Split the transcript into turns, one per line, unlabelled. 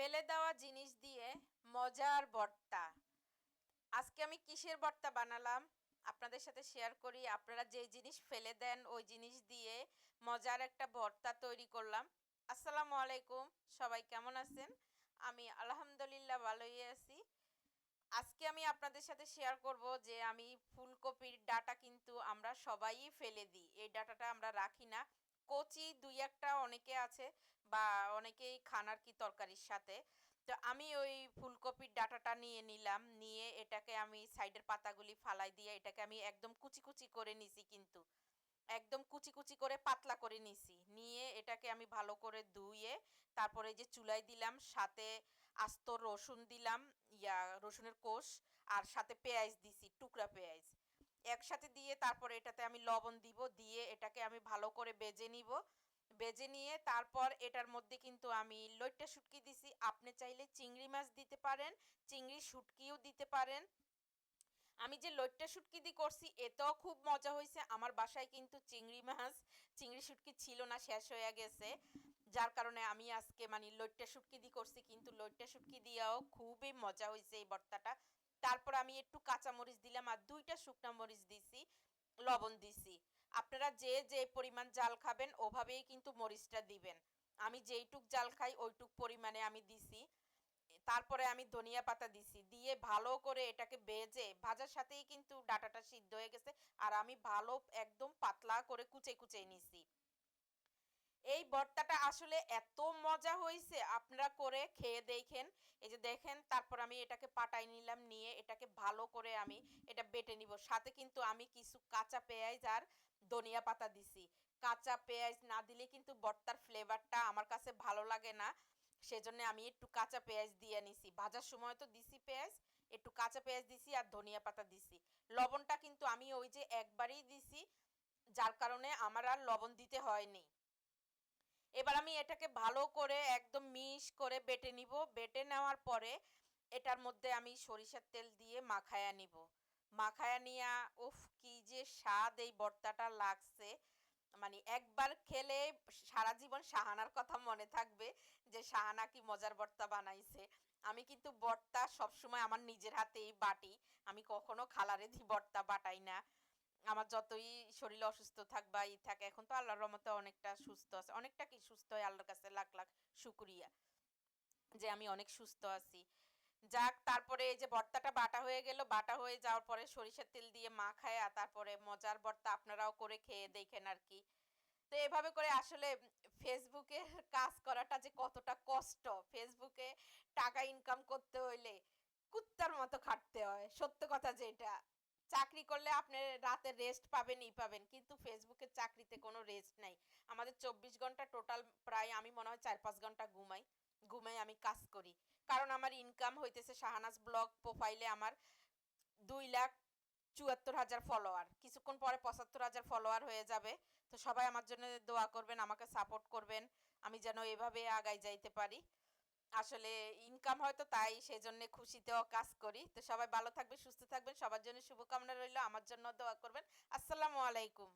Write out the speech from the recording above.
ফেলে দেওয়া জিনিস দিয়ে মজার ভর্তা। আজকে আমি কিসের ভর্তা বানালাম? আপনাদের সাথে শেয়ার করি। আপনারা যে জিনিস ফেলে দেন, ওই জিনিস দিয়ে মজার একটা ভর্তা তৈরি করলাম। আসসালামু আলাইকুম। সবাই কেমন আছেন? আমি আলহামদুলিল্লাহ ভালোই আছি। আজকে আমি আপনাদের সাথে শেয়ার করব যে আমি ফুলকপির ডাটা কিন্তু আমরা সবাই ফেলে দিই। এই ডাটাটা আমরা রাখি না। কচি দুই একটা অনেকে আছে বা অনেকেই খান আর কি তরকারির সাথে। তো আমি ওই ফুলকপির ডাটাটা নিয়ে নিলাম, নিয়ে এটাকে আমি সাইডের পাতাগুলি ফালাই দিয়ে এটাকে আমি একদম কুচি কুচি করে নিছি কিন্তু। একদম কুচি কুচি করে পাতলা করে নিছি। নিয়ে এটাকে আমি ভালো করে ধুয়ে তারপরে যে চুলাই দিলাম, সাথে আস্ত রসুন দিলাম, ইয়া রসুনের কোষ, আর সাথে পেঁয়াজ দিছি, টুকরা পেঁয়াজ। একসাথে দিয়ে তারপরে এটাতে আমি লবণ দিব, দিয়ে এটাকে আমি ভালো করে বেজে নিব। বেজে নিয়ে তারপর এটার মধ্যে কিন্তু আমি লইট্টা শুটকি দিছি। আপনি চাইলে চিংড়ি মাছ দিতে পারেন, চিংড়ি শুটকিও দিতে পারেন। আমি যে লইট্টা শুটকি দিয়ে করছি, এতেও খুব মজা হয়েছে আমার বাসায় কিন্তু চিংড়ি মাছ, চিংড়ি শুটকি ছিল না, শেষ হয়ে গেছে। যার কারণে আমি আজকে মানে লইট্টা শুটকি দিয়ে করছি, কিন্তু লইট্টা শুটকি দিয়েও খুবই মজা হয়েছে এই ভর্তাটা। তারপর আমি একটু কাঁচা মরিচ দিলাম আর দুইটা শুকনা মরিচ দিছি। লবণ দিছি। আপনারা যে যে পরিমাণ জাল খাবেন, ওভাবেই কিন্তু মরিচটা দিবেন। আমি যেইটুক জাল খাই, ওইটুক পরিমাণে আমি দিছি। তারপরে আমি ধনিয়া পাতা দিছি। দিয়ে ভালো করে এটাকে বেজে, ভাজার সাথেই কিন্তু ডাটাটা সিদ্ধ হয়ে গেছে। আর আমি ভালো, একদম পাতলা করে কুচে কুচে নিছি। এই ভর্তাটা আসলে এত মজা হয়েছে আপনারা করে খেয়ে দেখেন। এই যে দেখেন, তারপর আমি এটাকে পাটাই নিলাম, নিয়ে এটাকে ভালো করে আমি এটা বেটে নিব। সাথে কিন্তু আমি কিছু কাঁচা পেঁয়াজ আর ধনিয়া পাতা দিছি। কাঁচা পেঁয়াজ না দিলে কিন্তু ভর্তার ফ্লেভারটা আমার কাছে ভালো লাগে না। সেজন্য আমি একটু কাঁচা পেঁয়াজ দিয়ে নিছি। ভাজার সময় তো দিছি পেঁয়াজ, একটু কাঁচা পেঁয়াজ দিছি আর ধনিয়া পাতা দিছি। লবণটা কিন্তু আমি ওই যে একবারই দিছি, যার কারণে আমার আর লবণ দিতে হয়নি। এবার আমি এটাকে ভালো করে একদম মিশ করে বেটে নিব। বেটে নেওয়ার পরে এটার মধ্যে আমি সরিষার তেল দিয়ে মাখায়া নিব। মাখায়া নিয়া, উফ, কি যে স্বাদ এই ভর্তাটা লাগছে। মানে একবার খেলে সারা জীবন সাহানার কথা মনে থাকবে যে সাহানা কি মজার ভর্তা বানাইছে। আমি কিন্তু ভর্তা সবসময় আমার নিজের হাতেই বাটি। আমি কখনো খালারে দি ভর্তা বাটাই না। আমার যতই শরীর অসুস্থ থাক বা ই থাকে, এখন তো আল্লাহর রহমতে অনেকটা সুস্থ আছে। অনেকটা কি সুস্থ হয়? আল্লাহর কাছে লাখ লাখ শুক্রিয়া যে আমি অনেক সুস্থ আছি। যাক, তারপরে এই যে ভর্তাটা বাটা হয়ে গেল। বাটা হয়ে যাওয়ার পরে সরিষার তেল দিয়ে মাখায় আর তারপরে মজার ভর্তা আপনারাও করে খেয়ে দেখেন আর কি। তো এভাবে করে আসলে ফেসবুকে কাজ করাটা যে কতটা কষ্ট। ফেসবুকে টাকা ইনকাম করতে হইলে কুত্তার মতো খাটতে হয়। সত্য কথা যেটা চাকরি করলে আপনি রাতে রেস্ট পাবেনই পাবেন। কিন্তু ফেসবুকের চাকরিতে কোনো রেস্ট নাই। আমাদের চব্বিশ ঘণ্টা টোটাল প্রায় আমি মনে হয় চার পাঁচ ঘণ্টা ঘুমাই। ঘুমাই, আমি কাজ করি। কারণ আমার ইনকাম হইতেছে শাহানাজ ব্লগ প্রোফাইলে আমার দুই লাখ চুয়াত্তর হাজার ফলোয়ার কিছুক্ষণ পরে পঁচাত্তর হাজার ফলোয়ার হয়ে যাবে। তো সবাই আমার জন্য দোয়া করবেন, আমাকে সাপোর্ট করবেন। আমি যেন এভাবে আগাই যাইতে পারি। আসলে ইনকাম হয়তো তাই সেজন্য খুশিতেও কাজ করি। তো সবাই ভালো থাকবে সুস্থ থাকবেন, সবার জন্য শুভকামনা রইল। আমার জন্য দোয়া করবেন। আসসালামু আলাইকুম।